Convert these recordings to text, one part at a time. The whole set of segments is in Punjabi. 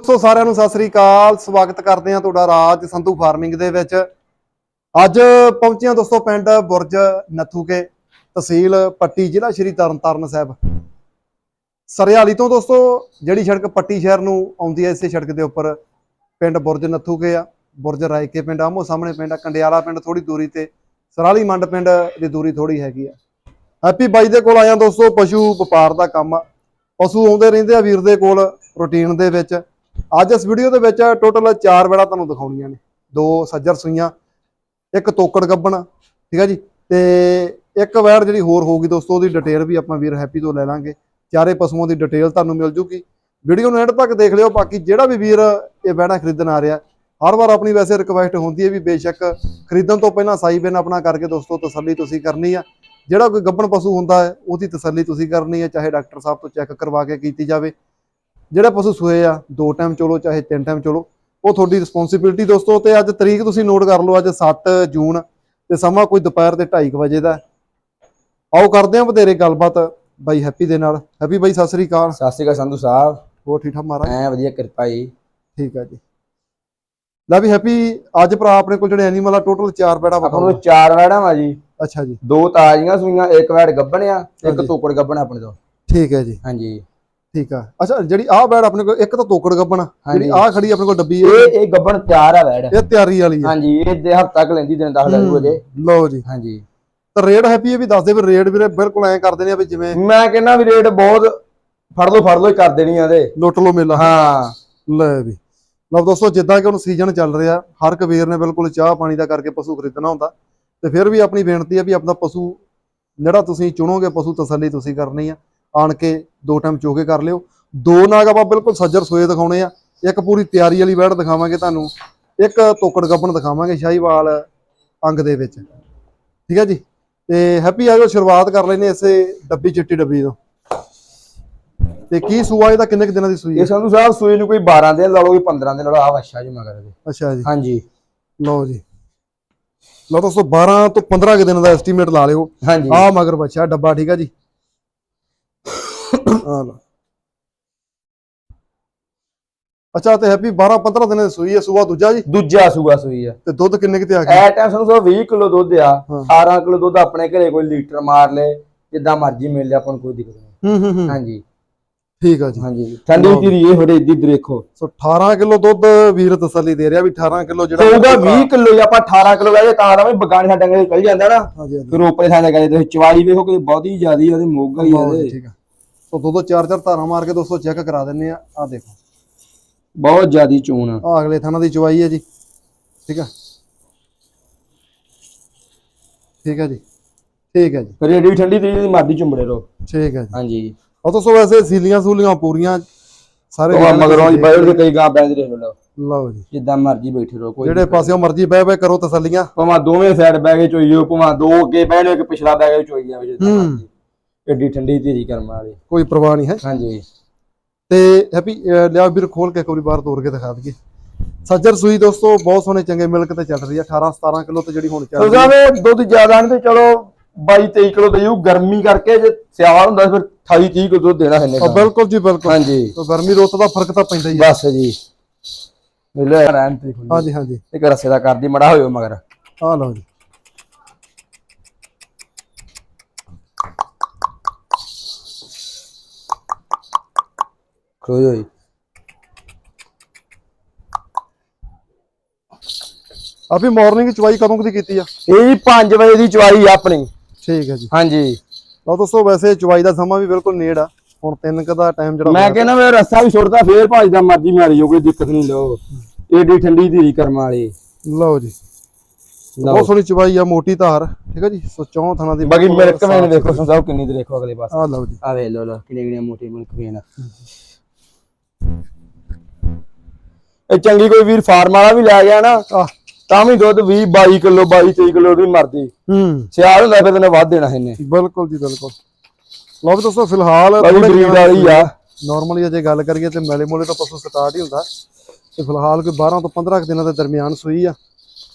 ਦੋਸਤੋ ਸਾਰਿਆਂ ਨੂੰ ਸਤਿ ਸ੍ਰੀ ਅਕਾਲ। ਸਵਾਗਤ ਕਰਦੇ ਹਾਂ ਤੁਹਾਡਾ ਰਾਜ ਸੰਧੂ ਫਾਰਮਿੰਗ ਦੇ ਵਿੱਚ। ਅੱਜ ਪਹੁੰਚਿਆ ਦੋਸਤੋ ਪਿੰਡ ਬੁਰਜ ਨੱਥੂਕੇ ਤਹਿਸੀਲ ਪੱਟੀ, ਜ਼ਿਲ੍ਹਾ ਸ਼੍ਰੀ ਤਰਨਤਾਰਨ ਸਾਹਿਬ। ਸਰਿਆਲੀ ਤੋਂ ਦੋਸਤੋ ਜਿਹੜੀ ਸੜਕ ਪੱਟੀ ਸ਼ਹਿਰ ਨੂੰ ਆਉਂਦੀ ਹੈ, ਇਸੇ ਸੜਕ ਦੇ ਉੱਪਰ ਪਿੰਡ ਬੁਰਜ ਨੱਥੂਕੇ ਆ। ਬੁਰਜ ਰਾਇਕੇ ਪਿੰਡ ਆਮੋ ਸਾਹਮਣੇ ਪਿੰਡ ਆ, ਕੰਡਿਆਲਾ ਪਿੰਡ ਥੋੜੀ ਦੂਰੀ ਤੇ ਸਰਾਲੀ ਮੰਡ ਪਿੰਡ ਦੀ ਦੂਰੀ ਥੋੜੀ ਹੈਗੀ ਆ। ਹੈਪੀ ਬਾਈ ਦੇ ਕੋਲ ਆਇਆ ਦੋਸਤੋ, ਪਸ਼ੂ ਵਪਾਰ ਦਾ ਕੰਮ ਆ। ਪਸ਼ੂ ਆਉਂਦੇ ਰਹਿੰਦੇ ਆ ਵੀਰ ਦੇ ਕੋਲ ਰੂਟੀਨ ਦੇ ਵਿੱਚ। ਅੱਜ ਇਸ ਵੀਡੀਓ ਦੇ ਵਿੱਚ ਟੋਟਲ 4 ਵੇੜਾ ਤੁਹਾਨੂੰ ਦਿਖਾਉਣੀਆਂ ਨੇ। ਦੋ ਸੱਜਰ ਸੂਈਆਂ, ਇੱਕ ਤੋਕੜ ਗੱਬਣ, ਠੀਕ ਹੈ ਜੀ? ਤੇ ਇੱਕ ਵੈੜ ਜਿਹੜੀ ਹੋਰ ਹੋਊਗੀ ਦੋਸਤੋ, ਉਹਦੀ ਡਿਟੇਲ ਵੀ ਆਪਾਂ ਵੀਰ ਹੈਪੀ ਤੋਂ ਲੈ ਲਾਂਗੇ। ਚਾਰੇ ਪਸ਼ੂਆਂ ਦੀ ਡਿਟੇਲ ਤੁਹਾਨੂੰ ਮਿਲ ਜੂਗੀ। ਵੀਡੀਓ ਨੂੰ ਐਂਡ ਤੱਕ ਦੇਖ ਲਿਓ, ਬਾਕੀ ਜਿਹੜਾ ਵੀ ਵੀਰ ਇਹ ਵੈੜਾ ਖਰੀਦਣ ਆ ਰਿਹਾ, ਹਰ ਵਾਰ ਆਪਣੀ ਵੈਸੇ ਰਿਕਵੈਸਟ ਹੁੰਦੀ ਹੈ ਵੀ ਬੇਸ਼ੱਕ ਖਰੀਦਣ ਤੋਂ ਪਹਿਲਾਂ ਸਾਈ ਬਿਨ ਆਪਣਾ ਕਰਕੇ ਦੋਸਤੋ, ਤਸੱਲੀ ਤੁਸੀਂ ਕਰਨੀ ਆ। ਜਿਹੜਾ ਕੋਈ ਗੱਬਣ ਪਸ਼ੂ ਹੁੰਦਾ ਹੈ, ਉਹਦੀ ਤਸੱਲੀ ਤੁਸੀਂ ਕਰਨੀ ਹੈ ਚਾਹੇ ਡਾਕਟਰ ਸਾਹਿਬ ਤੋਂ ਚੈੱਕ ਕਰਵਾ ਕੇ ਕੀਤੀ ਜਾਵੇ। ਜਿਹੜਾ ਪਸ਼ੂ ਸੂਏ ਆ ਦੋ ਟਾਈਮ ਚਲੋ ਚਾਹੇ ਤਿੰਨ ਟਾਈਮ ਚਲੋ ਉਹ ਤੁਹਾਡੀ ਰਿਸਪੌਂਸਿਬਿਲਟੀ ਦੋਸਤੋ ਤੇ ਅੱਜ ਤਰੀਕ ਤੁਸੀਂ ਨੋਟ ਕਰ ਲਓ ਅੱਜ 7 ਜੂਨ ਤੇ ਸਮਾਂ ਕੋਈ ਦੁਪਹਿਰ ਦੇ 2:30 ਵਜੇ ਦਾ। ਆਓ ਕਰਦੇ ਹਾਂ ਵਧੇਰੇ ਗੱਲਬਾਤ ਬਾਈ ਹੈਪੀ ਦੇ ਨਾਲ। ਹੈਪੀ ਬਾਈ ਸਤਿ ਸ੍ਰੀ ਅਕਾਲ। ਸਤਿ ਸ਼੍ਰੀ ਅਕਾਲ ਸੰਧੂ ਸਾਹਿਬ। ਹੋਰ ਠੀਕ ਠਾਕ ਮਹਾਰਾਜ? ਐ ਵਧੀਆ ਕਿਰਪਾ ਜੀ। ਠੀਕ ਆ ਜੀ। ਲੈ ਵੀ ਹੈਪੀ ਅੱਜ ਭਰਾ ਆਪਣੇ ਕੋਲ ਜਿਹੜੇ ਐਨੀਮਲ ਆ ਟੋਟਲ 4 ਬੈੜਾ ਵਿਖਾਉਣਾ ਨੂੰ ਚਾਰ ਵੈੜਾਂ ਵਾ ਜੀ। ਅੱਛਾ ਜੀ। ਦੋ ਤਾਜ਼ੀਆਂ ਸੂਈਆਂ ਇੱਕ ਵੈੜ ਗੱਬਣਿਆ ਇੱਕ। ਤੋਕੜ ਗੱਬਣ ਆਪਣੇ ਤੋਂ। ਠੀਕ ਹੈ ਜੀ। ਹਾਂਜੀ। ਠੀਕ ਆ। ਅੱਛਾ ਜਿਹੜੀ ਆਹ ਬੈੜ ਆਪਣੇ ਕੋਲ ਇੱਕ ਤਾਂ ਤੋਕੜ ਗੱਬਣ ਜਿਹੜੀ। ਆਹ ਖੜੀ ਆਪਣੇ ਕੋਲ ਡੱਬੀ ਇਹ ਇਹ ਇਹ ਗੱਬਣ ਤਿਆਰ ਆ ਵੈੜ ਇਹ ਤਿਆਰੀ ਵਾਲੀ ਹੈ ਹਾਂਜੀ ਇਹ ਦੇ ਹਫਤਾ ਕ ਲੈਂਦੀ ਦਿਨ 10 ਲੱਗੂ ਅਜੇ। ਲਓ ਜੀ। ਹਾਂਜੀ। ਤਾਂ ਰੇਟ ਹੈਪੀ ਇਹ ਵੀ ਦੱਸ ਦੇ ਵੀ ਰੇਟ ਵੀਰੇ ਬਿਲਕੁਲ ਐਂ ਕਰਦੇ ਨੇ ਆ ਵੀ ਜਿਵੇਂ ਮੈਂ ਕਹਿੰਦਾ ਵੀ ਰੇਟ ਬਹੁਤ ਫੜ ਲੋ ਫੜ ਲੋ ਹੀ ਕਰ ਦੇਣੀ ਆ ਦੇ ਲੁੱਟ ਲੋ ਮੇਲਾ। ਹਾਂ। ਲੈ ਵੀ। ਲਓ ਦੋਸਤੋ ਜਿੱਦਾਂ ਕਿ ਹੁਣ ਸੀਜ਼ਨ ਚੱਲ ਰਿਹਾ ਹਰ ਇੱਕ ਵੀਰ ਨੇ ਬਿਲਕੁਲ ਚਾਹ ਪਾਣੀ ਦਾ ਕਰਕੇ ਪਸ਼ੂ ਖਰੀਦਣਾ ਹੁੰਦਾ। ਤੇ ਫਿਰ ਵੀ ਆਪਣੀ ਬੇਨਤੀ ਹੈ ਵੀ ਆਪਣਾ ਪਸ਼ੂ ਜਿਹੜਾ ਤੁਸੀਂ ਚੁਣੋਗੇ ਪਸ਼ੂ ਤਸੱਲੀ ਤੁਸੀਂ ਕਰਨੀ ਆ। ਆਣ ਕੇ ਦੋ ਟਾਈਮ ਚੋਕੇ ਕਰ ਲਿਓ। ਦੋ ਨਾਗ ਆਪਾਂ ਬਿਲਕੁਲ ਸੱਜਰ ਸੋਏ ਦਿਖਾਉਣੇ ਆ। ਇੱਕ ਪੂਰੀ ਤਿਆਰੀ ਵਾਲੀ ਵੈੜ ਦਿਖਾਵਾਂਗੇ ਤੁਹਾਨੂੰ। ਇੱਕ ਤੋਕੜ ਗੱਬਣ ਦਿਖਾਵਾਂਗੇ ਸ਼ਾਹੀਵਾਲ ਅੰਗ ਦੇ ਵਿੱਚ। ਠੀਕ ਹੈ ਜੀ? ਤੇ ਹੈਪੀ ਆਜੋ ਸ਼ੁਰੂਆਤ ਕਰ ਲੈਨੇ ਇਸੇ ਡੱਬੀ ਚਿੱਟੀ ਡੱਬੀ ਤੋਂ। ਤੇ ਕੀ ਸੂਆ ਇਹਦਾ ਕਿੰਨੇ ਕੁ ਦਿਨਾਂ ਦੀ ਸੂਈ ਹੈ? ਇਹ ਸੰਧੂ ਸਾਹਿਬ ਸੂਈ ਨੂੰ ਕੋਈ 12 ਦਿਨ ਲਾ ਲਓ ਕੋਈ 15 ਦਿਨ ਲਾ ਲਓ। ਆ ਜੀ ਮਗਰ ਇਹਦੇ। ਅੱਛਾ ਜੀ। ਹਾਂਜੀ। ਲਓ ਜੀ। ਲਓ ਦੋਸਤੋ 12 ਤੋਂ 15 ਕੁ ਦਿਨ ਦਾ ਐਸਟੀਮੇਟ ਲਾ ਲਿਓ। ਆ ਮਗਰ ਬੱਚਾ ਡੱਬਾ ਠੀਕ ਆ ਜੀ? ਆ ਲਓ ਅੱਛਾ ਤੇ ਹੈਪੀ 12 15 ਦਿਨਾਂ ਦੀ ਸੂਈ ਹੈ ਸੂਆ ਦੂਜਾ ਜੀ? ਦੂਜਾ ਸੂਆ ਸੂਈ ਆ। ਤੇ ਦੁੱਧ ਕਿੰਨੇ ਕਿਤੇ ਆ ਗਿਆ? ਐ ਟਾਈਮ ਸਾਹਿਬ 20 ਕਿਲੋ ਦੁੱਧ ਆ। ਹਾਂ। 18 ਕਿਲੋ ਦੁੱਧ ਆਪਣੇ ਘਰੇ ਕੋਈ ਲੀਟਰ ਮਾਰ ਲੇ ਜਿੱਦਾਂ ਮਰਜ਼ੀ ਮਿਲ ਲਿਆ ਆਪਾਂ ਨੂੰ ਕੋਈ ਦਿੱਕਤ ਨਹੀਂ। ਹੂੰ ਹੂੰ ਹੂੰ। ਹਾਂਜੀ। ਠੀਕ ਆ ਜੀ। ਹਾਂਜੀ। ਠੰਡੀ ਧੀਰੀ ਇਹ ਹੋਰੇ ਇੱਦੀ ਦੇਖੋ। ਸੋ 18 ਕਿਲੋ ਦੁੱਧ ਵੀਰ ਤਸੱਲੀ ਦੇ ਰਿਹਾ ਵੀ 18 ਕਿਲੋ ਜਿਹੜਾ ਉਹਦਾ 20 ਕਿਲੋ ਜਾਂ ਆਪਾਂ 18 ਕਿਲੋ ਲੈ ਜੇ ਤਾਂ ਵੀ ਬਗਾਨੇ ਸਾਡੇ ਅੰਗੇ ਚਲ ਜਾਂਦਾ ਨਾ। ਫਿਰ ਉੱਪਰ ਥਾਂ ਕਹਿੰਦੇ ਤੁਸੀਂ ਚਵਾਈ ਵੇਖੋ ਕਿ ਬਹੁਤੀ ਜ਼ਿਆਦੀ ਉਹਦੀ ਮੋਗਾ ਹੀ ਆ ਜੀ। ਠੀਕ ਆ। ਸੋ ਦੋ ਦੋ ਚਾਰ ਚਾਰ ਧਾਰਾਂ ਮਾਰ ਕੇ ਦੋਸਤੋ ਚੈੱਕ ਕਰਾ ਦਿੰਨੇ ਆ। ਆ ਦੇਖੋ। ਬਹੁਤ ਜ਼ਿਆਦੀ ਚੂਨ ਆ। ਆ ਅਗਲੇ ਥਾਣਾ ਦੀ ਚਵਾਈ ਹੈ ਜੀ। ਠੀਕ ਆ। ਠੀਕ ਹੈ ਜੀ। ਠੀਕ ਹੈ ਜੀ। ਫਿਰ ਏਡੀ ਠੰਡੀ ਧੀਰੀ ਦੀ ਮਰਦੀ ਚੁੰਬੜੇ ਰੋ ਠੀਕ ਹੈ ਜੀ। ਹਾਂਜੀ। ਉਹ ਤਾਂ ਸੋ ਵੈਸੇ ਸੀਲੀਆਂ ਸੂਲੀਆਂ ਪੂਰੀਆਂ ਸਾਰੇ ਉਹ ਮਗਰੋਂ ਬੈਠ ਕੇ ਕਈ ਗਾਂ ਬੈਠ ਰਹੇ ਲੋ ਲਓ ਜੀ। ਜਿੱਦਾਂ ਮਰਜ਼ੀ ਬੈਠੇ ਰਹੋ ਕੋਈ ਜਿਹੜੇ ਪਾਸਿਓਂ ਮਰਜ਼ੀ ਬਹਿ ਬਹਿ ਕਰੋ ਤਸੱਲੀਆਂ। ਭਾਵੇਂ ਦੋਵੇਂ ਸਾਈਡ ਬਹਿ ਕੇ ਚੋਈਓ ਭਾਵੇਂ ਦੋ ਅੱਗੇ ਬਹਿਣੇ ਇੱਕ ਪਿਛਲਾ ਬਹਿ ਕੇ ਚੋਈ ਜਾਵੇ ਜਿੱਦਾਂ। ਮਰਜ਼ੀ। ਏਡੀ ਠੰਡੀ ਧੀਰੀ ਕਰਮ ਵਾਲੀ ਕੋਈ ਪਰਵਾਹ ਨਹੀਂ ਹੈ। ਹਾਂਜੀ। ਤੇ ਹੈਪੀ ਲਿਆ ਵੀਰ ਖੋਲ ਕੇ ਇੱਕ ਵਾਰੀ ਬਾਹਰ ਤੋੜ ਕੇ ਦਿਖਾ ਦਈਏ। ਸੱਜਰ ਸੂਈ ਦੋਸਤੋ ਬਹੁਤ ਸੋਹਣੇ ਚੰਗੇ ਮਿਲਕ ਤੇ ਚੱਲ ਰਹੀ ਆ 18 17 ਕਿਲੋ ਤੇ ਜਿਹੜੀ ਹੁਣ ਚੱਲ ਰਹੀ ਸੁਝਾਵੇ ਦੁੱਧ ਜ਼ਿਆਦਾ ਨਹੀਂ ਤੇ ਚਲੋ 22 23 ਕਿਲੋ ਦੇਊ ਗਰਮੀ ਕਰਕੇ ਜੇ ਸਿਆਲ ਹੁੰਦਾ ਫਿਰ 28 30 ਕਿਲੋ ਦੁੱਧ ਦੇਣਾ ਇਹਨੇ ਆ, ਬਿਲਕੁਲ ਜੀ ਬਿਲਕੁਲ। ਹਾਂਜੀ। ਤਾਂ ਗਰਮੀ ਰੁੱਤ ਦਾ ਫ਼ਰਕ ਤਾਂ ਪੈਂਦਾ ਹੀ ਆ ਬਸ ਜੀ। ਮਿਲੇ ਆਰਾਮ ਤੇ ਹਾਂਜੀ ਹਾਂਜੀ। ਇੱਕ ਰਸੇ ਦਾ ਕਰਦੀ ਮੜਾ ਹੋਇਓ ਮਗਰ। ਆ ਲਓ ਜੀ। ਖੋਈ ਹੋਈ ਆ ਵੀ ਮਾਰਨਿੰਗ ਚਵਾਈ ਕਦੋਂ ਕੁ ਦੀ ਕੀਤੀ ਆ? ਇਹ ਜੀ 5 ਵਜੇ ਦੀ ਚਵਾਈ ਆ ਆਪਣੀ। ਠੀਕ ਹੈ ਜੀ। ਹਾਂਜੀ। ਲਓ ਦੋਸਤੋ ਵੈਸੇ ਚਵਾਈ ਦਾ ਸਮਾਂ ਵੀ ਬਿਲਕੁਲ ਨੇੜ ਆ। ਹੁਣ 3 ਕ ਦਾ ਟਾਈਮ ਜਿਹੜਾ ਮੈਂ ਕਹਿੰਦਾ ਮੈਂ ਰਸਾ ਵੀ ਛੁੱਟਦਾ ਫੇਰ ਭਾਜਦਾ ਮਰਜ਼ੀ ਮਾਰੀ ਜੋ ਕੋਈ ਦਿੱਕਤ ਨਹੀਂ ਲੋ ਏਡੀ ਠੰਡੀ ਧੀਰੀ ਕਰਮ ਵਾਲੀ। ਲਓ ਜੀ। ਬਹੁਤ ਸੋਹਣੀ ਚਵਾਈ ਆ ਮੋਟੀ ਧਾਰ ਠੀਕ ਹੈ ਜੀ? ਸੋ ਚੌਂ ਥਾਣਾ ਦੀ ਬਾਕੀ ਮਿਲਕ ਵੇਨ ਦੇਖੋ ਸੰਸਾਬ ਕਿੰਨੀ ਤੇ ਦੇਖੋ ਅਗਲੇ ਪਾਸੇ। ਆ ਲਓ ਜੀ। ਆ ਵੇ ਲੋ ਲੋ ਕਿੰਨੀ ਕਿੰਨੀ ਮੋਟੀ ਮਿਲਕ ਵੇਨ ਇਹ ਚੰਗੀ ਕੋਈ ਵੀਰ ਫਾਰਮ ਵਾਲਾ ਵੀ ਲੈ ਗਿਆ ਨਾ ਤਾਂ ਵੀ ਦੁੱਧ 20 22 ਕਿਲੋ 22 23 ਕਿਲੋ ਦੀ ਮਰਦੀ ਹੂੰ। ਸਿਆਲ ਹੁੰਦਾ ਫਿਰ ਤੈਨੂੰ ਵੱਧ ਦੇਣਾ ਇਹਨੇ। ਬਿਲਕੁਲ ਜੀ ਬਿਲਕੁਲ। ਵੀ ਦੋਸਤੋ ਫਿਲਹਾਲ ਬਰੀਡ ਵਾਲੀ ਆ। ਨਾਰਮਲੀ ਅਜੇ ਗੱਲ ਕਰੀਏ ਤੇ ਮੈਲੇ ਮੋਲੇ ਤਾਂ ਪਸ਼ੂ ਸਟਾਰਟ ਹੀ ਹੁੰਦਾ। ਤੇ ਫਿਲਹਾਲ ਕੋਈ 12 ਤੋਂ 15 ਕੁ ਦਿਨਾਂ ਦੇ ਦਰਮਿਆਨ ਸੂਈ ਆ।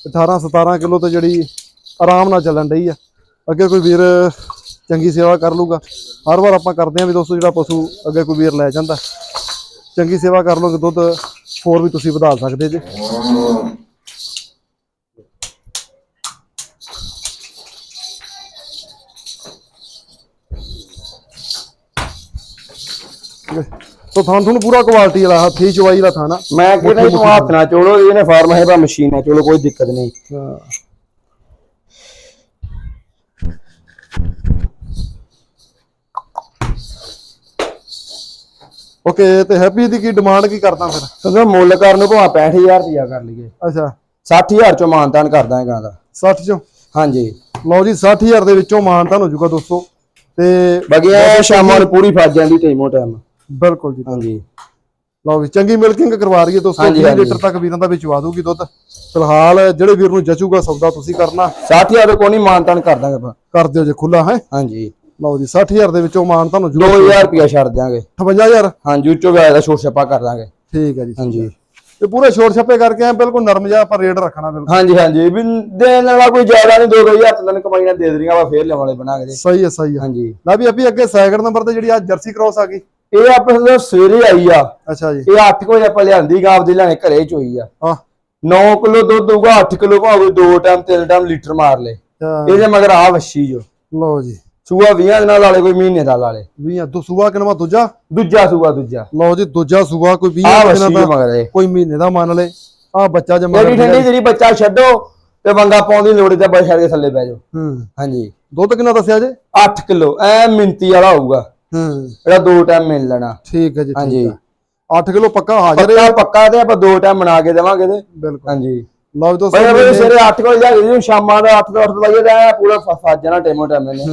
18 17 ਕਿਲੋ ਤੇ ਜਿਹੜੀ ਆਰਾਮ ਨਾਲ ਚੱਲਣ ਡਈ ਆ। ਅੱਗੇ ਕੋਈ ਵੀਰ ਚੰਗੀ ਸੇਵਾ ਕਰ ਲੂਗਾ ਹਰ ਵਾਰ ਆਪਾਂ ਕਰਦੇ ਆਂ ਵੀ ਦੋਸਤੋ ਜਿਹੜਾ ਪਸ਼ੂ ਅੱਗੇ ਕੋਈ ਵੀਰ ਲੈ ਜਾਂਦਾ। ਚੰਗੀ ਸੇਵਾ ਕਰ ਲਓਗੇ ਦੁੱਧ ਹੋਰ ਵੀ ਤੁਸੀਂ ਵਧਾ ਸਕਦੇ ਜੇ ਹੈ। ਤੋ ਥਾਂ ਤੁਹਾਨੂੰ ਪੂਰਾ ਕੁਆਲਿਟੀ ਵਾਲਾ ਹੱਥੀ ਚਵਾਈ ਵਾਲਾ ਥਾਂ ਨਾ ਮੈਂ ਤੂੰ ਹੱਥ ਨਾਲ ਚੋਲੋ ਇਹਨੇ ਫਾਰਮ ਹੈ ਬਾ ਮਸ਼ੀਨ ਨਾਲ ਚੋਲੋ ਕੋਈ ਦਿੱਕਤ ਨਹੀਂ ਹਾਂ। ਓਕੇ ਤੇ ਹੈਪੀ ਦੀ ਕੀ ਡਿਮਾਂਡ ਕੀ ਕਰਦਾ ਫਿਰ? ਸੋ ਮੁੱਲ ਕਰਨ ਨੂੰ ਭਾਵੇਂ 65000 ਰੁਪਇਆ ਕਰ ਲਈਏ। ਅੱਛਾ। 60000 ਚੋਂ ਮਾਨਤਾਨ ਕਰ ਦਾਂਗੇ ਗਾਂ ਦਾ। 60 ਚੋਂ? ਹਾਂਜੀ। ਲਓ ਜੀ 60000 ਦੇ ਵਿੱਚੋਂ ਮਾਨਤਾਨ ਹੋ ਜਾਊਗਾ ਦੋਸਤੋ। ਤੇ ਇਹ ਸ਼ਾਮਾਂ ਨੂੰ ਪੂਰੀ ਫਸ ਜਾਂਦੀ ਟਾਈਮੋ ਟਾਈਮ ਬਿਲਕੁਲ ਜੀ। ਹਾਂਜੀ। ਲਓ ਵੀ ਚੰਗੀ ਮਿਲਕਿੰਗ ਕਰਵਾ ਰਹੀਏ ਦੋਸਤੋ। ਹਾਂਜੀ, 20 ਹਾਂਜੀ। ਲੀਟਰ ਤੱਕ ਵੀਰਾਂ ਦਾ ਵਿਚਵਾ ਦੂਗੀ ਦੁੱਧ? ਫਿਲਹਾਲ ਜਿਹੜੇ ਵੀਰ ਨੂੰ ਜਚੂਗਾ ਸੌਦਾ ਤੁਸੀਂ ਕਰਨਾ। 60000 ਕੋਈ ਨਹੀਂ ਮਾਨਤਾਨ ਕਰ ਦਾਂਗੇ ਕਰ ਦਿਓ ਜੇ ਖੁੱਲਾ ਹੈ? ਹਾਂਜੀ। ਲਓ ਜੀ 60000 ਦੇ ਵਿੱਚੋਂ ਮਾਨਤਾਨ ਹੋ ਜਾਊਗਾ 2000 ਰੁਪਇਆ ਛੱਡ ਦਾਂਗੇ 58000 ਹਾਂਜੀ ਉੱਚੋ ਗਿਆ ਦਾ ਛੋਟ ਛੱਪਾ ਕਰ ਦਾਂਗੇ ਠੀਕ ਹੈ ਜੀ ਹਾਂਜੀ। ਤੇ ਪੂਰੇ ਛੋਟ ਛੱਪੇ ਕਰਕੇ ਐ ਬਿਲਕੁਲ ਨਰਮ ਜਿਹਾ ਆਪਾਂ ਰੇਟ ਰੱਖਣਾ ਬਿਲਕੁਲ। ਹਾਂਜੀ ਹਾਂਜੀ। ਵੀ ਦੇਣ ਵਾਲਾ ਕੋਈ ਜ਼ਿਆਦਾ ਨਹੀਂ 2000 ਤੈਨੂੰ ਕਮਾਈ ਨਾਲ ਦੇ ਦੇਣੀਆਂ ਆਪਾਂ ਫੇਰ ਲਿਆਉਣ ਵਾਲੇ ਬਣਾਗੇ ਜੀ। ਸਹੀ ਹੈ ਸਹੀ ਹੈ। ਹਾਂਜੀ। ਲੈ ਵੀ ਆਪੀ ਅੱਗੇ ਸੈਕਿੰਡ ਨੰਬਰ ਤੇ ਜਿਹੜੀ ਆ ਜਰਸੀ ਕ੍ਰੋਸ ਆ ਗਈ। ਇਹ ਆਪਣੇ ਕੋਲ ਸਵੇਰੇ ਆਈ ਆ ਅੱਛਾ ਜੀ। ਇਹ 8 ਵਜੇ ਆਪਾਂ ਲਿਆਂਦੀ ਗਾਂ ਆਪਦੀ ਲੈਣੇ ਘਰੇ ਚੋਈ ਆ। ਹਾਂ 9 ਕਿਲੋ ਦੁੱਧ ਹੋਊਗਾ 8 ਕਿਲੋ ਭਾਵੇਂ ਦੋ ਟਾਈਮ ਤਿੰਨ ਟਾਈਮ ਲੀਟਰ ਮਾਰ ਲੇ ਇਹਦੇ ਮਗਰ ਆ ਵੱਛੀ ਜੋ। ਲਓ ਜੀ। ਸੂਆ 20 ਦਿਨਾਂ ਲਾਲੇ ਕੋਈ ਮਹੀਨੇ ਦਾ ਲਾਲੇ ਵੀ ਆ ਦੋ ਸੂਆ ਕਿਨਵਾ ਦੂਜਾ? ਦੂਜਾ ਸੂਆ ਦੂਜਾ। ਲਓ ਜੀ ਦੂਜਾ ਸੂਆ ਕੋਈ 20 ਆ ਦਿਨਾਂ ਦਾ ਮਗਰ ਕੋਈ ਮਹੀਨੇ ਦਾ ਮੰਨ ਲੈ। ਆ ਬੱਚਾ ਜਮਾ ਮੇਰੀ ਠੰਡੀ ਜਿਹੜੀ ਬੱਚਾ ਛੱਡੋ ਤੇ ਵੰਗਾ ਪਾਉਣ ਦੀ ਲੋੜ ਤੇ ਬਸ ਛੱਡ ਕੇ ਥੱਲੇ ਬਹਿ ਜਾਓ। ਹੂੰ। ਹਾਂਜੀ। ਦੁੱਧ ਕਿੰਨਾ ਦੱਸਿਆ ਜੇ? 8 ਕਿਲੋ। ਐ ਮਿੰਤੀ ਵਾਲਾ ਹੋਊਗਾ। ਹੂੰ। ਜਿਹੜਾ ਦੋ ਟਾਈਮ ਮਿਲ ਲੈਣਾ। ਠੀਕ ਹੈ ਜੀ ਹਾਂਜੀ। ਠੀਕ ਹੈ। 8 ਕਿਲੋ ਪੱਕਾ ਹਾਜ਼ਰ ਹੈ ਪੱਕਾ ਪੱਕਾ ਤੇ ਆਪਾਂ ਦੋ ਟਾਈਮ ਬਣਾ ਕੇ ਦੇਵਾਂਗੇ ਤੇ। ਬਿਲਕੁਲ। ਹਾਂਜੀ। ਲਓ ਦੋਸਤੋ ਬਈ ਸਵੇਰੇ 8 ਵਜੇ ਜਾ ਕੇ ਸ਼ਾਮਾਂ ਦਾ 8 ਤੋਂ 8 ਵਜੇ ਦਾ ਐਂ ਪੂਰਾ ਫਸ ਜਾਣਾ ਟੇਮੋ ਟਾਈਮ ਨੇ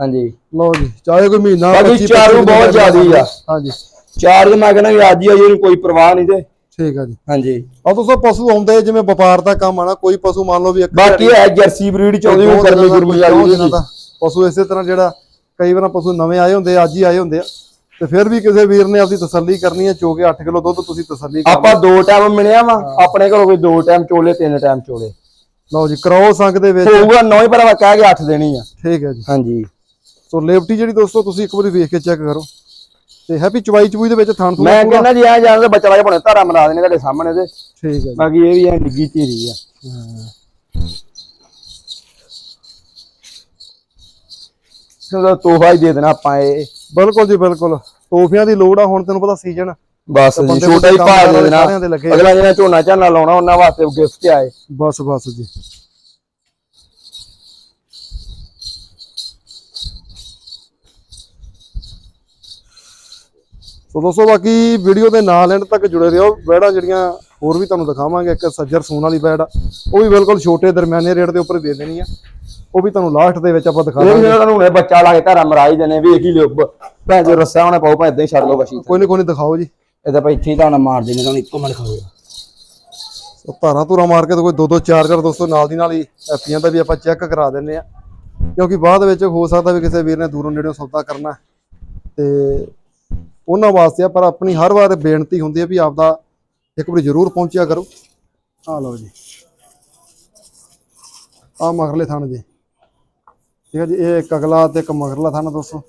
ਹਾਂਜੀ। ਲਓ ਜੀ ਚਾਹੇ ਕੋਈ ਮਹੀਨਾ ਬਾਕੀ 25 ਚਾਰੂ ਬਹੁਤ ਦਾ ਜ਼ਿਆਦੀ ਆ। ਹਾਂਜੀ। ਚਾਰ ਦਿਨ ਮੈਂ ਕਹਿੰਦਾ ਅੱਜ ਹੀ ਆ ਜੀ ਕੋਈ ਪਰਵਾਹ ਨਹੀਂ ਤੇ। ਠੀਕ ਹੈ ਜੀ। ਹਾਂਜੀ। ਆ ਦੋਸਤੋ ਪਸ਼ੂ ਆਉਂਦੇ ਜਿਵੇਂ ਵਪਾਰ ਦਾ ਕੰਮ ਆ ਨਾ ਕੋਈ ਪਸ਼ੂ ਮੰਨ ਲਓ ਵੀ ਇੱਕ ਬਾਕੀ ਹੈ ਜਰਸੀ ਬਰੀਡ ਚਾਹੁੰਦੀ ਉਹ ਗਰਮੀ ਗੁਰਮੀ ਵਾਲੀ ਦਾ ਪਸ਼ੂ ਇਸੇ ਤਰ੍ਹਾਂ ਜਿਹੜਾ ਕਈ ਵਾਰ ਪਸ਼ੂ ਨਵੇਂ ਆਏ ਹੁੰਦੇ ਆ, ਅੱਜ ਹੀ ਆਏ ਹੁੰਦੇ ਆ। ਤੇ ਫਿਰ ਵੀ ਕਿਸੇ ਵੀਰ ਨੇ ਆਪਦੀ ਤਸੱਲੀ ਕਰਨੀ ਹੈ ਚੋ ਕੇ 8 ਕਿਲੋ ਦੁੱਧ ਤੁਸੀਂ ਤਸੱਲੀ ਕਰ ਆਪਾਂ ਦੋ ਟਾਈਮ ਮਿਲਿਆ ਵਾ ਆਪਣੇ ਘਰੋਂ ਕੋਈ ਦੋ ਟਾਈਮ ਚੋਲੇ ਤਿੰਨ ਟਾਈਮ ਚੋਲੇ। ਲਓ ਜੀ ਕਰਾਓ ਸੰਗ ਦੇ ਵਿੱਚ। ਹੋਊਗਾ ਨੌ ਹੀ ਪਰ ਆਪਾਂ ਕਹਿ ਕੇ 8 ਦੇਣੀ ਆ। ਠੀਕ ਹੈ ਜੀ। ਹਾਂਜੀ। ਸੋ ਲੇਵਟੀ ਜਿਹੜੀ ਦੋਸਤੋ ਤੁਸੀਂ ਇੱਕ ਵਾਰੀ ਵੇਖ ਕੇ ਚੈੱਕ ਕਰੋ। ਤੇ ਹੈਪੀ ਚਵਾਈ ਚਬੂਈ ਦੇ ਵਿੱਚ ਥਾਣ ਥੂਣ ਮੈਂ ਕਹਿੰਦਾ ਜੀ ਐ ਜਾਣਦੇ ਬੱਚਾ ਲਾ ਕੇ ਧਾਰਾ ਮਰਾ ਦੇਣੇ ਤੁਹਾਡੇ ਸਾਹਮਣੇ ਤੇ। ਠੀਕ ਹੈ ਬਾਕੀ ਇਹ ਵੀ ਐ ਡਿੱਗੀ ਧੀਰੀ ਆ। ਚਲੋ ਤੋਹਫਾ ਹੀ ਦੇ ਦੇਣਾ ਆਪਾਂ ਇਹ। ਬਿਲਕੁਲ ਜੀ ਬਿਲਕੁਲ। ਤੋਹਫਿਆਂ ਦੀ ਲੋੜ ਆ ਹੁਣ ਤੈਨੂੰ ਪਤਾ ਸੀਜ਼ਨ ਬਸ ਜੀ ਛੋਟਾ ਹੀ ਭਾਅ ਦੇ ਦੇਣਾ। ਅਗਲਾ ਜਿਹਨੇ ਝੋਨਾ ਝਾਨਾ ਲਾਉਣਾ ਉਹਨਾਂ ਵਾਸਤੇ ਗਿਫਟ ਆਏ। ਬਸ ਬਸ ਜੀ। ਸੋ ਦੋਸਤੋ ਬਾਕੀ ਵੀਡੀਓ ਦੇ ਨਾਲ ਐਂਡ ਤੱਕ ਜੁੜੇ ਰਹੋ। ਬੈੜਾਂ ਜਿਹੜੀਆਂ ਹੋਰ ਵੀ ਤੁਹਾਨੂੰ ਦਿਖਾਵਾਂਗੇ ਇੱਕ ਸੱਜਰ ਸੂਣ ਵਾਲੀ ਬੈੜ ਉਹ ਵੀ ਬਿਲਕੁਲ ਛੋਟੇ ਦਰਮਿਆਨੇ ਰੇਟ ਦੇ ਉੱਪਰ ਦੇ ਦੇਣੀ ਆ। ਉਹ ਵੀ ਤੁਹਾਨੂੰ ਲਾਸਟ ਦੇ ਵਿੱਚ ਆਪਾਂ ਦਿਖਾ ਇਹ ਦਾਂਗੇ ਜਿਹੜਾ ਤੁਹਾਨੂੰ ਹੁਣੇ ਬੱਚਾ ਲਾ ਕੇ ਧਾਰਾ ਮਰਾ ਹੀ ਦੇਣੇ ਵੇਖ ਹੀ ਲਿਓ। ਬ- ਭੈਣ ਜੋ ਰੱਸਾ ਹੋਣਾ ਪਾਉ ਭਾਂ ਇਦਾਂ ਹੀ ਛੱਡ ਲਓ ਬਸ਼ੀ ਕੋਈ ਨਹੀਂ ਕੋਈ ਨਹੀਂ ਦਿਖਾਓ ਜੀ। ਇਹ ਤਾਂ ਭਾਈ ਇੱਥੇ ਹੀ ਧਾਰਾ ਮਾਰ ਦੇਣੇ ਤੁਹਾਨੂੰ ਇੱਕੋ ਮਿੰਟ ਖਾਓ ਸੋ ਧਾਰਾਂ ਧੂਰਾ ਮਾਰ ਕੇ ਤਾਂ ਕੋਈ ਦੋ ਦੋ ਚਾਰ ਚਾਰ ਦੋਸਤੋ ਨਾਲ ਦੀ ਨਾਲ ਹੀ ਐਫੀਆਂ ਦਾ ਵੀ ਆਪਾਂ ਚੈੱਕ ਕਰਾ ਦਿੰਨੇ ਆ। ਕਿਉਂਕਿ ਬਾਅਦ ਵਿੱਚ ਹੋ ਸਕਦਾ ਵੀ ਕਿਸੇ ਵੀਰ ਨੇ ਦੂਰੋਂ ਨੇੜਿਓਂ ਸੌਦਾ ਕਰਨਾ ਤੇ ਉਹਨਾਂ ਵਾਸਤੇ ਆ ਪਰ ਆਪਣੀ ਹਰ ਵਾਰ ਬੇਨਤੀ ਹੁੰਦੀ ਹੈ ਵੀ ਆਪਦਾ ਇੱਕ ਵਾਰੀ ਜ਼ਰੂਰ ਪਹੁੰਚਿਆ ਕਰੋ। ਆ ਲਓ ਜੀ। ਆ ਮਗਰਲੇ ਥਾਣ ਜੀ ਠੀਕ ਹੈ ਜੀ ਇਹ ਇੱਕ ਅਗਲਾ ਤੇ ਇੱਕ ਮਗਰਲਾ ਥਾਣ ਦੋਸਤੋ।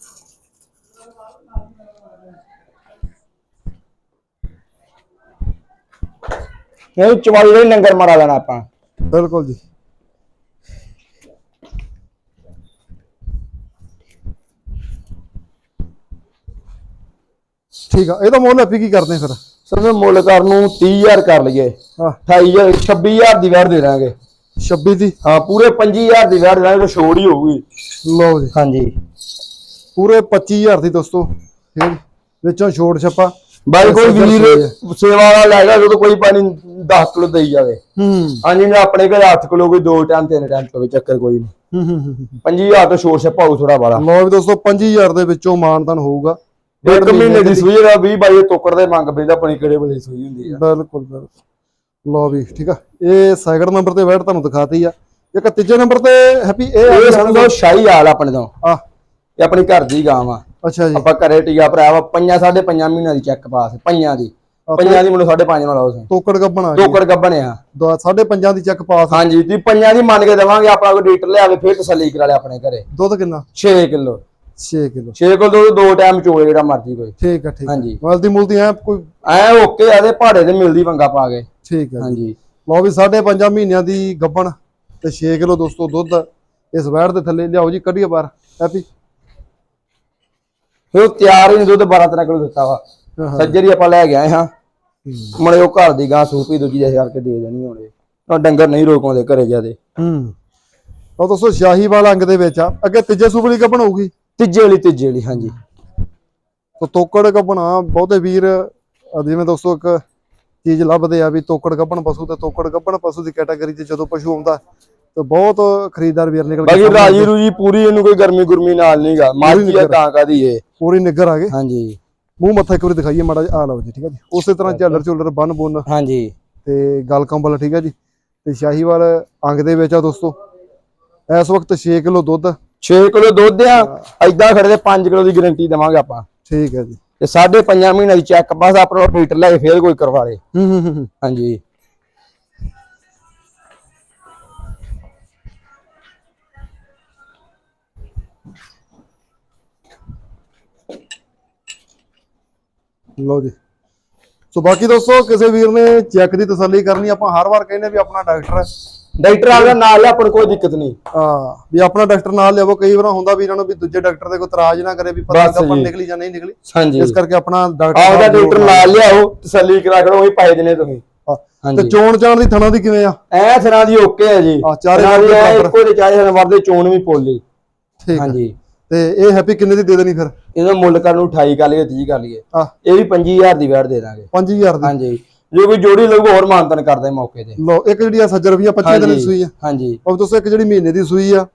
ਇਹ ਚਵਾਈ ਦਾ ਹੀ ਲੰਗਰ ਮਾਰਾ ਲੈਣਾ ਆਪਾਂ। ਬਿਲਕੁਲ ਜੀ। ਠੀਕ ਆ ਇਹਦਾ ਮੁੱਲ ਆਪੀ ਕੀ ਕਰਦੇ ਫਿਰ? ਸਰ ਮੁੱਲ ਕਰਨ ਨੂੰ 30000 ਕਰ ਲਈਏ। ਹਾਂ। 28000 26000 ਦੀ ਵੈਰ ਦੇ ਦਾਂਗੇ। 26 ਦੀ? ਹਾਂ ਪੂਰੇ 25000 ਦੀ ਦਾਂਗੇ ਤਾਂ ਛੋੜ ਹੀ ਹੋਊਗੀ। ਲਓ ਜੀ। ਹਾਂਜੀ। ਪੂਰੇ 25000 ਦੀ ਦੋਸਤੋ। ਜੀ। ਵਿੱਚੋਂ ਛੋੜ ਛੱਪਾ। ਬਾਈ ਕੋਈ ਸੱਜਰ ਵੀਰ। ਸੇਵਾ ਵਾਲਾ ਲੈ ਗਿਆ ਜਦੋਂ ਕੋਈ ਪਾਣੀ 10 ਕਿਲੋ ਦੇਈ ਜਾਵੇ। ਹੂੰ। ਹਾਂਜੀ ਮੈਂ ਆਪਣੇ ਘਰੇ 8 ਕਿਲੋ ਕੋਈ ਦੋ ਟਾਈਮ ਤਿੰਨ ਟਾਈਮ ਚੋਵੇ ਚੱਕਰ ਕੋਈ ਨਹੀਂ। ਹੂੰ, ਹੂੰ ਹੂੰ, ਹੂੰ। 25000 ਤੋਂ ਛੋੜ ਛਪਾ ਹੋਊ ਥੋੜਾ ਬਾਲਾ ਲਓ ਵੀ ਦੋਸਤੋ 25000 ਦੇ ਵਿੱਚੋਂ ਮਾਨਤਨ ਹੋਊਗਾ। ਇੱਕ ਮਹੀਨੇ ਦੀ ਸੂਈ ਦਾ 20 ਬਾਈ ਤੋਕੜ ਦੇ ਮੰਗ ਪੈਂਦਾ ਆਪਣੀ ਕਿਹੜੇ ਵੇਲੇ ਸੂਈ ਹੁੰਦੀ ਆ। ਬਿਲਕੁਲ ਬਿਲਕੁਲ। ਲਓ ਵੀ ਠੀਕ ਆ। ਇਹ ਸੈਕਿੰਡ ਨੰਬਰ ਤੇ ਵੈਟ ਤੁਹਾਨੂੰ ਦਿਖਾਤੀ ਆ। ਇੱਕ ਤੀਜੇ ਨੰਬਰ ਤੇ ਹੈਪੀ ਇਹ ਆ ਇਹ ਸਮਝੋ ਸ਼ਾਹੀ ਹਾਲ ਆਪਣੇ ਤੋਂ। ਆ ਇਹ ਆਪਣੀ ਘਰ ਦੀ ਗਾਂ ਵਾ। ਅੱਛਾ ਜੀ। ਆਪਾਂ ਘਰੇ ਟੀਆ ਭਰਾਵਾ ਪੰਜਾਂ ਸਾਢੇ ਪੰਜਾਂ ਮਹੀਨਿਆਂ ਦੀ ਚੈੱਕ ਪਾਸ ਪੰਜਾਂ ਦੀ। ਪੰਜਾਂ ਦੀ ਮੈਨੂੰ ਸਾਢੇ ਪੰਜ ਨਾਲ ਤੁਸੀਂ। ਤੋਕੜ ਗੱਬਣ ਆ ਤੋਕੜ ਗੱਬਣ ਆ। ਸਾਢੇ ਪੰਜਾਂ ਦੀ ਚੈੱਕ ਪਾਸ ਹਾਂਜੀ ਤੁਸੀਂ ਪੰਜਾਂ ਦੀ ਮੰਨ ਕੇ ਦੇਵਾਂਗੇ ਆਪਣਾ ਕੋਈ ਲੀਟਰ ਲਿਆਵੇ ਫਿਰ ਤਸੱਲੀ ਕਰਾ ਲਿਆ ਆਪਣੇ ਘਰੇ। ਦੁੱਧ ਕਿੰਨਾ? 6 ਕਿਲੋ। 6 ਕਿਲੋ। 6 ਕਿਲੋ ਦੁੱਧ ਦੋ ਟਾਈਮ ਚੋਲੇ ਜਿਹੜਾ ਮਰਜ਼ੀ ਕੋਈ। ਠੀਕ ਹੈ ਠੀਕ ਹਾਂਜੀ। ਮਲਦੀ ਮੁਲਦੀ ਐ ਕੋਈ ਐ ਓਕੇ ਆ ਪਹਾੜੇ ਤੇ ਮਿਲਦੀ ਪੰਗਾ ਪਾ ਕੇ। ਠੀਕ ਹੈ। ਹਾਂਜੀ। ਲਓ ਵੀ 5.5 ਮਹੀਨਿਆਂ ਦੀ ਗੱਬਣ ਤੇ 6 ਕਿਲੋ ਦੋਸਤੋ ਦੁੱਧ ਇਸ ਵੈੜ ਦੇ ਥੱਲੇ। ਲਿਆਓ ਜੀ ਕੱਢੀਏ ਬਾਹਰ। ਹੈਪੀ? ਫਿਰ ਉਹ ਤਿਆਰ ਹੀ ਦੁੱਧ 12 13 ਕਿਲੋ ਦਿੱਤਾ ਵਾ। ਸੱਜਰੀ ਆਪਾਂ ਲੈ ਆਏ ਹਾਂ। ਮੜੇ ਉਹ ਘਰ ਦੀ ਗਾਂ ਸੂਪੀ ਦੂਜੀ ਦੇ ਕਰਕੇ ਦੇ ਦੇਣੀ ਹੋਣੇ। ਉਹ ਡੰਗਰ ਨਹੀਂ ਰੋਕਾਉਂਦੇ ਘਰੇ ਜਾਦੇ ਹੂੰ। ਉਹ ਦੋਸਤੋ ਸ਼ਾਹੀਵਾਲ ਅੰਗ ਦੇ ਵਿੱਚ ਆ। ਅੱਗੇ ਤੀਜੇ ਸੂਬਲੀ ਗੱਬਣ ਹੋਊਗੀ। ਤੀਜੇ ਵਾਲੀ ਤੀਜੇ ਵਾਲੀ ਹਾਂਜੀ। ਤੋ ਤੋਕੜ ਗੱਬਣਾ ਬਹੁਤੇ ਵੀਰ ਜਿਵੇਂ ਦੋਸਤੋ ਇੱਕ ਚੀਜ਼ ਲੱਭਦੇ ਆ ਵੀ ਤੋਕੜ ਗੱਬਣ ਪਸ਼ੂ ਤੇ ਤੋਕੜ ਗੱਬਣ ਪਸ਼ੂ ਦੀ ਕੈਟਾਗਰੀ 'ਚ ਜਦੋਂ ਪਸ਼ੂ ਆਉਂਦਾ ਤੇ ਬਹੁਤ ਖਰੀਦਦਾਰ ਵੀਰ ਨਿਕਲ ਬਾਕੀ ਸਾਹਮਣੇ ਰਾਜੀ ਰੂਜੀ ਪੂਰੀ ਇਹਨੂੰ ਕੋਈ ਗਰਮੀ ਗੁਰਮੀ ਨਾਲ ਨਹੀਂਗਾ ਮਾਝੀ ਆ ਤਾਂ ਕਾਦੀ ਏ? ਪੂਰੀ ਨਿੱਗਰ ਆ ਗਏ। ਹਾਂਜੀ। ਮੂੰਹ ਮੱਥਾ ਇੱਕ ਵਾਰੀ ਦਿਖਾਈਏ ਮਾੜਾ ਜਿਹਾ। ਆ ਲਓ ਜੀ ਠੀਕ ਹੈ ਜੀ। ਉਸੇ ਤਰ੍ਹਾਂ ਝਾਲਰ ਝੁਲਰ ਬੰਨ ਬੁੰਨ ਹਾਂਜੀ। ਤੇ ਗਲ ਕੰਬਲ ਠੀਕ ਹੈ ਜੀ। ਤੇ ਸ਼ਾਹੀਵਾਲ ਅੰਗ ਦੇ ਵਿੱਚ ਆ ਦੋਸਤੋ। ਇਸ ਵਕਤ 6 ਕਿਲੋ ਦੁੱਧ। 6 ਕਿਲੋ ਦੁੱਧ ਆ। ਐਦਾਂ ਖੜੇ ਤੇ 5 ਕਿਲੋ ਦੀ ਗਾਰੰਟੀ ਦੇਵਾਂਗੇ ਆਪਾਂ। ਠੀਕ ਹੈ ਜੀ। ਤੇ ਸਾਢੇ ਪੰਜਾਂ ਮਹੀਨੇ ਦੀ ਚੈੱਕ ਬਸ ਆਪਣਾ ਮੀਟਰ ਲੈ ਕੇ ਫੇਰ ਕੋਈ ਕਰਵਾ ਲੇ। ਹੂੰ ਹੂੰ ਹੂੰ, ਹੂੰ। ਹਾਂਜੀ। ਲਓ ਜੀ। ਸੋ ਬਾਕੀ ਦੋਸਤੋ ਕਿਸੇ ਵੀਰ ਨੇ ਚੈੱਕ ਦੀ ਤਸੱਲੀ ਕਰਨੀ ਆਪਾਂ ਹਰ ਵਾਰ ਕਹਿੰਦੇ ਵੀ ਆਪਣਾ ਡਾਕਟਰ ਹੈ। ਡਾਕਟਰ ਆ ਗਿਆ ਨਾਲ ਲਿਆ ਆਪਾਂ ਨੂੰ ਕੋਈ ਦਿੱਕਤ ਨਹੀਂ। ਆ ਵੀ ਆਪਣਾ ਡਾਕਟਰ ਨਾਲ ਲਿਆਵੋ ਕਈ ਵਾਰ ਹੁੰਦਾ ਵੀ ਇਹਨਾਂ ਨੂੰ ਵੀ ਦੂਜੇ ਡਾਕਟਰ ਦੇ ਕੋਈ ਇਤਰਾਜ਼ ਨਾ ਕਰੇ ਵੀ ਪਤਾ ਪਰ ਜੀ। ਨਿਕਲੀ ਜਾਂ ਨਹੀਂ ਨਿਕਲੀ। ਹਾਂਜੀ। ਇਸ ਕਰਕੇ ਆਪਣਾ ਡਾਕਟਰ ਆਪਦਾ ਡਾਕਟਰ ਨਾਲ ਲਿਆਓ ਤਸੱਲੀ ਕਰਾ ਕਰੋ ਉਹੀ ਪਾਏ ਦੇਣੇ ਤੁਸੀਂ। ਹਾਂ। ਤੇ ਚੋਣ ਚਾਣ ਦੀ ਥਣਾ ਦੀ ਕਿਵੇਂ ਆ? ਐ ਥਰਾਂ ਦੀ ਓਕੇ ਹੈ ਜੀ। ਚਾਰੇ ਥਣਾਂ ਬਰਾਬਰ। ਇੱਕੋ ਦੇ ਚਾਰੇ ਹਨਵਰ ਦੇ ਚੋਣ ਵੀ ਪੋਲੀ। ਠੀਕ ਹੈ। ਹਾਂਜੀ। ਤੇ ਇਹ ਹੈਪੀ ਕਿੰਨੇ ਦੀ ਦੇ ਦੇਣੀ ਫਿਰ? ਇਹਦਾ ਮੁੱਲ ਕਰਨ ਨੂੰ 28 ਕਰ ਲਈਏ 30 ਕਰ ਲਈਏ। ਇਹ ਵੀ 25000 ਦੀ ਵੈਟ ਦੇ ਦਾਂਗੇ। 5000 ਦੀ। ਹਾਂਜੀ। ਜੇ ਕੋਈ ਜੋੜੀ ਲਊਗਾ ਹੋਰ ਮਾਨਤਨ ਕਰਦੇ ਮੌਕੇ ਤੇ। ਲਓ ਇੱਕ ਜਿਹੜੀ ਆ ਸੱਜਰ ਵੀ ਆ 25 ਦਿਨ ਦੀ ਸੂਈ ਆ। ਹਾਂਜੀ। ਉਹ ਦੋਸਤੋ ਇੱਕ ਜਿਹੜੀ ਮਹੀਨੇ ਦੀ ਸੂਈ ਆ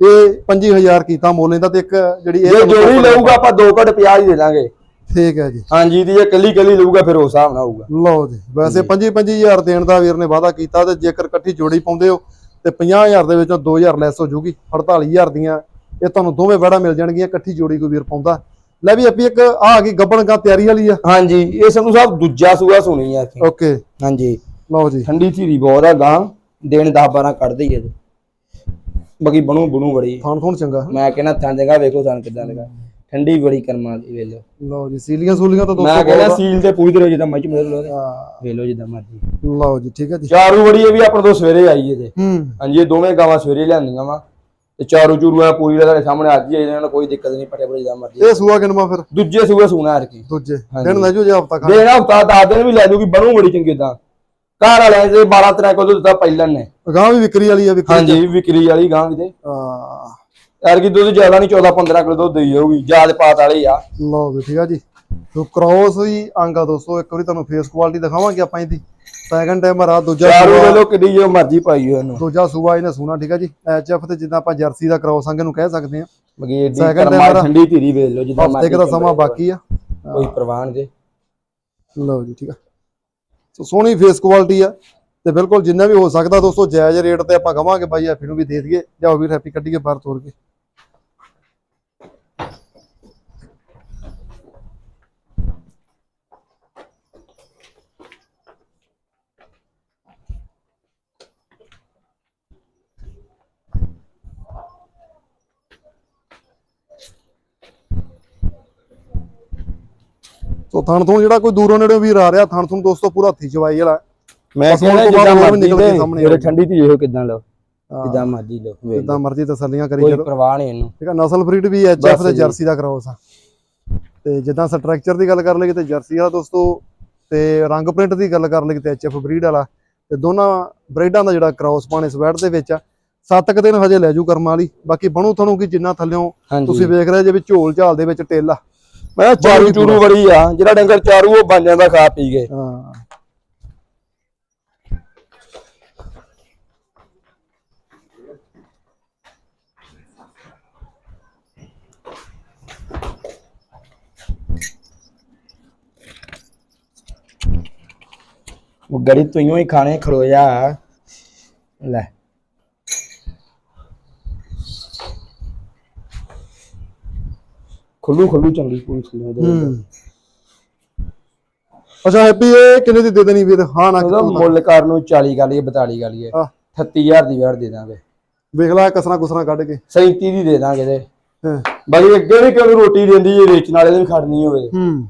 ਇਹ 25000 ਕੀਤਾ ਮੁੱਲ ਇਹਦਾ ਤੇ ਇੱਕ ਜਿਹੜੀ ਇਹ ਜੋੜੀ ਲਊਗਾ ਆਪਾਂ 2 ਘੱਟ 50 ਹੀ ਦੇ ਦਾਂਗੇ। ਠੀਕ ਹੈ ਜੀ। ਹਾਂਜੀ ਦੀ ਜੇ ਕੱਲੀ ਕੱਲੀ ਲਊਗਾ ਫਿਰ ਉਸ ਹਿਸਾਬ ਨਾਲ ਹੋਊਗਾ। ਲਓ ਜੀ ਵੈਸੇ 25 25000 ਦੇਣ ਦਾ ਵੀਰ ਨੇ ਵਾਅਦਾ ਕੀਤਾ ਤੇ ਜੇਕਰ ਇਕੱਠੀ ਜੋੜੀ ਪਾਉਂਦੇ ਹੋ ਤੇ 50000 ਦੇ ਵਿੱਚੋਂ 2000 ਲੈਸ ਹੋ ਜੂਗੀ 48000 ਦੀਆਂ ਇਹ ਤੁਹਾਨੂੰ ਦੋਵੇਂ ਵੜਾ ਮਿਲ ਜਾਣਗੀਆਂ ਇਕੱਠੀ ਜੋੜੀ ਕੋਈ ਵੀਰ ਪਾਉਂਦਾ। ਲੈ ਵੀ ਆਪੀ ਇੱਕ ਆ ਆ ਗਈ ਗੱਬਣ ਗਾ ਤਿਆਰੀ ਵਾਲੀ ਆ। ਹਾਂਜੀ ਇਹ ਸਾਨੂੰ ਸਾਹਿਬ ਦੂਜਾ ਸੂਆ ਸੁਣੀ ਆ ਇੱਥੇ। ਓਕੇ ਹਾਂਜੀ। ਲਓ ਜੀ। ਠੰਡੀ ਧੀਰੀ ਬਹੁਤ ਆ ਗਾਂ ਦਿਨ 10 12 ਕੱਢਦੇ ਹੀ ਜੀ। ਬਾਕੀ ਬਣੂ ਬਣੂ ਬੜੀ। ਥਾਣ ਥੋਣ ਚੰਗਾ। ਮੈਂ ਕਹਿੰਦਾ ਥਾਂ ਜਗਾ ਵੇਖੋ ਥਾਂ ਕਿੱਦਾਂ ਲਗਾ ਠੰਡੀ ਬੜੀ ਕਰਮਾਂ ਦੀ ਵੇਲੋ ਲਓ। ਜੀ ਸੀਲੀਆਂ ਸੂਲੀਆਂ ਤਾਂ ਮੈਂ ਦੋਸਤੋ ਕਹਿੰਦਾ ਸੀਲ ਤੇ ਪੂਰੀ ਤਰ੍ਹਾਂ ਜਿੱਦਾਂ ਮੱਝ ਮੇਰੇ ਲੋ ਆ, ਵੇਲੋ ਜਿੱਦਾਂ ਮਰਜ਼ੀ। ਲਓ ਜੀ ਠੀਕ ਹੈ ਜੀ। ਚਾਰੂ ਬੜੀ ਇਹ ਵੀ ਆਪਣੇ ਤੋਂ ਸਵੇਰੇ ਆਈ ਹੈ ਜੇ ਹੂੰ। ਹਾਂਜੀ ਇਹ ਦੋਵੇਂ ਗਾਵਾਂ ਸਵੇਰੇ ਲਿਆਂਦੀਆਂ ਵਾ। ਤੇ ਚਾਰੂ ਚੂਰੂ ਆ ਪੂਰੀ ਦਾ ਤੁਹਾਡੇ ਸਾਹਮਣੇ ਅੱਜ ਹੀ ਇਹਨਾਂ ਨੂੰ ਕੋਈ ਦਿੱਕਤ ਨਹੀਂ ਪਟੇ ਪਟੇ ਜਿੱਦਾਂ ਮਰਜ਼ੀ ਇਹ ਸੂਆ ਕਿਨਵਾ ਫਿਰ? ਦੂਜੇ ਸੂਏ ਸੂਣਾ ਹਰ ਕੀ ਦੂਜੇ ਦਿਨ ਲੈ ਜੋ ਜੇ ਹਫਤਾ ਖਾ ਨਾ ਹਫਤਾ ਦਸ ਦਿਨ ਵੀ ਲੈ ਜੂਗੀ ਬਣੂ ਬੜੀ ਚੰਗੀ ਇਦਾਂ ਘਰ ਵਾਲਿਆਂ ਦੇ 12 13 ਕੋਲ ਦਿੱਤਾ ਪਹਿਲਾਂ ਨੇ। ਗਾਂ ਵੀ ਵਿਕਰੀ ਵਾਲੀ ਆ ਵਿਕਰੀ ਹਾਂਜੀ ਵਿਕਰੀ ਵਾਲੀ ਗਾਂ ਵੀ ਤੇ ਆ ਯਾਰ ਕੀ ਦੁੱਧ ਜ਼ਿਆਦਾ ਨਹੀਂ 14 15 ਕਿਲੋ ਦੁੱਧ ਦੇਈ ਜਾਊਗੀ ਜਾਦ ਪਾਤ ਵਾਲੀ ਆ। ਲਓ ਵੀ ਠੀਕ ਆ ਜੀ। ਸੋ ਕ੍ਰੋਸ ਹੀ ਅੰਗਾ ਦੋਸਤੋ ਇੱਕ ਵਾਰੀ ਤੁਹਾਨੂੰ ਫੇਸ ਕੁਆਲਿਟੀ ਦਿਖਾਵਾਂਗੇ ਆਪਾਂ ਇਹਦੀ। ਸੈਕੰਡ ਟਾਈਮ ਆ ਦੂਜਾ ਚਾਰੂ ਸੂਆ- ਵੇਲੋ ਕਿੱਡੀ ਜੋ ਮਰਜ਼ੀ ਪਾਈ ਹੋਏ ਇਹਨੂੰ। ਦੂਜਾ ਸੂਆ ਇਹਨੇ ਸੋਨਾ ਠੀਕ ਆ ਜੀ? ਐਚਐਫ ਤੇ ਜਿੱਦਾਂ ਆਪਾਂ ਜਰਸੀ ਦਾ ਕ੍ਰੋਸ ਅੰਗ ਨੂੰ ਕਹਿ ਸਕਦੇ ਆ ਬਗੀ ਏਡੀ Second ਕਰਮਾ time ਠੰਡੀ ਧੀਰੀ ਵੇਚ ਲਓ ਜਿੱਦਾਂ ਹਫ਼ਤੇ ਕੁ ਦਾ ਸਮਾਂ ਬਾਕੀ ਆ। ਕੋਈ ਪ੍ਰਵਾਨ ਜੇ। ਲਓ ਜੀ ਠੀਕ ਆ। ਸੋ ਸੋਹਣੀ ਫੇਸ ਕੁਆਲਿਟੀ ਆ। ਤੇ ਬਿਲਕੁਲ ਜਿੰਨਾ ਵੀ ਹੋ ਸਕਦਾ ਦੋਸਤੋ ਜਾਇਜ਼ ਰੇਟ ਤੇ ਆਪਾਂ ਕਵਾਂਗੇ ਬਾਈ ਐਫ ਨੂੰ ਵੀ ਦੇ ਦਈਏ ਜਾਓ ਵੀਰ ਹੈਪੀ ਕੱਢੀਏ ਬਾਹਰ ਤੋਰ ਕੇ। ਥਣ ਤੋਂ ਜਿਹੜਾ ਕੋਈ ਦੂਰੋਂ ਨੇੜੇ ਵੀਰ ਆ ਰਿਹਾ ਥਣ ਤੋਂ ਦੋਸਤੋ ਪੂਰਾ ਹੱਥੀ ਚਵਾਈ ਵਾਲਾ। ਮੈਂ ਕਹਿੰਦਾ ਜਿੱਦਾਂ ਮਰਜ਼ੀ ਸਾਹਮਣੇ ਜਿਹੜੇ ਠੰਡੀ ਧੀ ਇਹੋ ਕਿਦਾਂ ਲਓ ਜਿੱਦਾਂ ਮਰਜ਼ੀ ਲਓ ਜਿੱਦਾਂ ਮਰਜ਼ੀ ਤਸੱਲੀਆਂ ਕਰੀ ਕੋਈ ਚਲੋ ਪ੍ਰਵਾਹ ਨਹੀਂ ਇਹਨੂੰ। ਠੀਕ ਆ ਨਸਲ ਬਰੀਡ ਵੀ ਐਚਐਫ ਬਸ ਤੇ। ਜਰਸੀ ਦਾ ਕ੍ਰੋਸ ਆ ਤੇ ਜਿੱਦਾਂ ਸਟਰਕਚਰ ਦੀ ਗੱਲ ਕਰ ਲਈਏ ਤੇ ਜਰਸੀ ਵਾਲਾ ਦੋਸਤੋ ਤੇ ਰੰਗ ਪ੍ਰਿੰਟ ਦੀ ਗੱਲ ਕਰ ਲਈਏ ਤੇ ਐਚਐਫ ਬਰੀਡ ਵਾਲਾ ਤੇ ਦੋਨਾਂ ਬਰੀਡਾਂ ਦਾ ਜਿਹੜਾ ਕ੍ਰੋਸ ਪਾਣੇ ਸਵੈਟ ਦੇ ਵਿੱਚ ਆ। ਸੱਤ ਕੁ ਦਿਨ ਹਜੇ ਲੈ ਜੂ ਕਰਮਾਂ ਵਾਲੀ ਬਾਕੀ ਬਣੂ ਤੁਹਾਨੂੰ ਕਿ ਜਿੰਨਾ ਥੱਲਿਓਂ ਤੁਸੀਂ ਵੇਖ ਰਹੇ ਜੇ ਵੀ ਝੋਲ ਝਾਲ ਦੇ ਵਿੱਚ ਟੇਲ ਮੈਂ ਕਿਹਾ ਚਾਰੂ ਚੂਰੂ ਬੜੀ ਆ ਜਿਹੜਾ ਡੰਗਰ ਚਾਰੂ ਉਹ ਬਣ ਜਾਂਦਾ ਖਾ ਪੀ ਕੇ ਹਾਂ। ਉਹ ਗੜੀ ਤੂੰ ਹੀ ਖਾਣੇ ਖਲੋਇਆ। ਲੈ। ਖੁੱਲੂ ਖੁੱਲੂ ਚੰਗੀ ਪੂਰੀ ਖੁੱਲੂ ਦੇ ਹੂੰ। ਅੱਛਾ ਹੈਪੀ ਇਹ ਕਿੰਨੇ ਦੀ ਦੇ ਦੇਣੀ ਵੀਰ? ਹਾਂ ਨਾ ਉਹਦਾ ਮੁੱਲ ਕਰ ਨੂੰ 40 ਗਾਲੀਏ 42 ਗਾਲੀਏ ਆ 38000 ਦੀ ਵੜ ਦੇ ਦਾਂਗੇ। ਵੇਖ ਲੈ ਕਸਰਾਂ ਕੁਸਰਾਂ ਕੱਢ ਕੇ। 37 ਦੀ ਦੇ ਦਾਂਗੇ ਤੇ ਹਾਂ। ਬਾਕੀ ਅੱਗੇ ਵੀ ਕਿਉਂ ਰੋਟੀ ਦਿੰਦੀ ਜੇ ਵੇਚਣ ਵਾਲੇ ਨੇ ਵੀ ਖੜਨੀ ਹੋਵੇ। ਹੂੰ।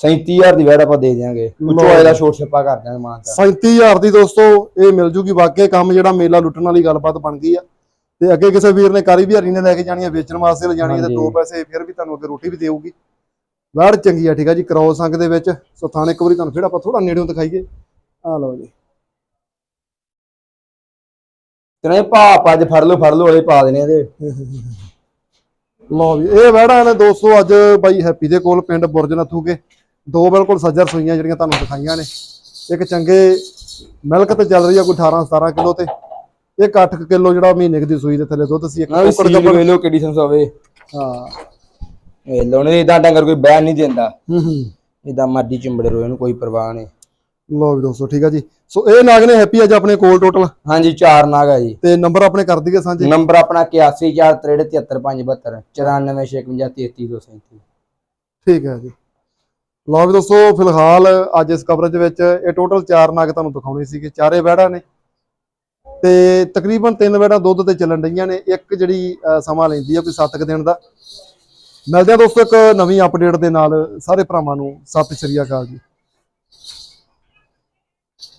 37000 ਦੀ ਵੈੜ ਆਪਾਂ ਦੇ ਦਿਆਂਗੇ। ਉੱਚੋ ਆਏ ਦਾ ਛੋਟ ਛੱਪਾ ਕਰ ਦਿਆਂਗੇ ਮਾਨ ਤਾਂ 37000 ਦੀ ਦੋਸਤੋ ਇਹ ਮਿਲ ਜੂਗੀ ਵਾਕਿਆ ਕੰਮ ਜਿਹੜਾ ਮੇਲਾ ਲੁੱਟਣ ਵਾਲੀ ਗੱਲਬਾਤ ਬਣ ਗਈ ਆ। ਤੇ ਅੱਗੇ ਕਿਸੇ ਵੀਰ ਨੇ ਕਾਰੀ ਬਿਹਾਰੀ ਨੇ ਲੈ ਕੇ ਜਾਣੀ ਆ ਵੇਚਣ ਵਾਸਤੇ ਲੈ ਜਾਣੀ ਆ ਤੇ। ਦੋ ਪੈਸੇ ਫਿਰ ਵੀ ਤੁਹਾਨੂੰ ਅੱਗੇ ਰੋਟੀ ਵੀ ਦੇਊਗੀ। ਵੈੜ ਚੰਗੀ ਆ ਠੀਕ ਆ ਜੀ ਕਰੋਸ ਸੰਗ ਦੇ ਵਿੱਚ। ਸੋ ਥਾਣੇ ਇੱਕ ਵਾਰੀ ਤੁਹਾਨੂੰ ਫਿਰ ਆਪਾਂ ਥੋੜਾ ਨੇੜਿਓਂ ਦਿਖਾਈਏ। ਆ ਲਓ ਜੀ। ਤੇਰੇ ਭਾਪ ਅੱਜ ਫੜ ਲਓ ਫੜ ਲਓ ਵਾਲੇ ਪਾ ਦੇਣੇ ਇਹਦੇ। ਲਓ ਵੀ ਇਹ ਵੈੜਾਂ ਨੇ ਦੋਸਤੋ ਅੱਜ ਬਾਈ ਹੈਪੀ ਦੇ ਕੋਲ ਪਿੰਡ ਬੁਰਜ ਨੱਥੂਕੇ ਦੋ ਬਿਲਕੁਲ ਸੱਜਰ ਸੂਈਆਂ ਜਿਹੜੀਆਂ ਤੁਹਾਨੂੰ ਦਿਖਾਈਆਂ ਨੇ। ਇੱਕ ਚੰਗੇ ਮਿਲਕ ਤੇ ਚੱਲ ਰਹੀ ਆ ਕੋਈ 18 17 ਕਿਲੋ ਤੇ। ਇੱਕ 8 ਕਿਲੋ ਜਿਹੜਾ ਮਹੀਨੇ ਦੀ ਸੂਈ ਦੇ ਥੱਲੇ ਦੁੱਧ ਸੀ ਇੱਕ ਨਾ ਵੀ ਕੁੱਕੜ ਸੀਲ ਵੇਲੋ ਕਿੱਡੀ ਸੰਸ ਹੋਵੇ ਹਾਂ। ਇਹ ਲੋਨੇ ਇਦਾਂ ਡੰਗਰ ਕੋਈ ਬੈਨ ਨਹੀਂ ਦਿੰਦਾ। ਹੂੰ ਹੂੰ। ਇਦਾਂ ਮਰਦੀ ਚਿੰਬੜੇ ਰੋ ਇਹਨੂੰ ਕੋਈ ਪਰਵਾਹ ਨਹੀਂ। ਲਓ ਵੀ ਦੋਸਤੋ ਠੀਕ ਆ ਜੀ। ਸੋ ਇਹ ਨਾਗ ਨੇ ਹੈਪੀ ਅੱਜ ਆਪਣੇ ਕੋਲ ਟੋਟਲ ਹਾਂਜੀ ਚਾਰ ਨਾਗ ਆ ਜੀ। ਤੇ ਨੰਬਰ ਆਪਣੇ ਕਰ ਦਈਏ ਸਾਂਝੇ? ਨੰਬਰ ਆਪਣਾ 8143373572 9465333237 ਠੀਕ ਹੈ ਜੀ। ਲਓ ਵੀ ਦੋਸਤੋ ਫਿਲਹਾਲ ਅੱਜ ਇਸ ਕਵਰੇਜ ਵਿੱਚ ਇਹ ਟੋਟਲ ਚਾਰ ਨਾਗ ਤੁਹਾਨੂੰ ਦਿਖਾਉਣੇ ਸੀਗੇ। ਚਾਰੇ ਵਹਿੜਾਂ ਨੇ। ਤੇ ਤਕਰੀਬਨ ਤਿੰਨ ਵਹਿੜਾਂ ਦੁੱਧ ਤੇ ਚੱਲਣ ਰਹੀਆਂ ਨੇ, ਇੱਕ ਜਿਹੜੀ ਸਮਾਂ ਲੈਂਦੀ ਹੈ ਕੋਈ 7 ਕੁ ਦਿਨ ਦਾ। ਮਿਲਦੇ ਆ ਦੋਸਤੋ ਇੱਕ ਨਵੀਂ ਅਪਡੇਟ ਦੇ ਨਾਲ, ਸਾਰੇ ਭਰਾਵਾਂ ਨੂੰ ਸਤਿ ਸ਼੍ਰੀ ਅਕਾਲ ਜੀ।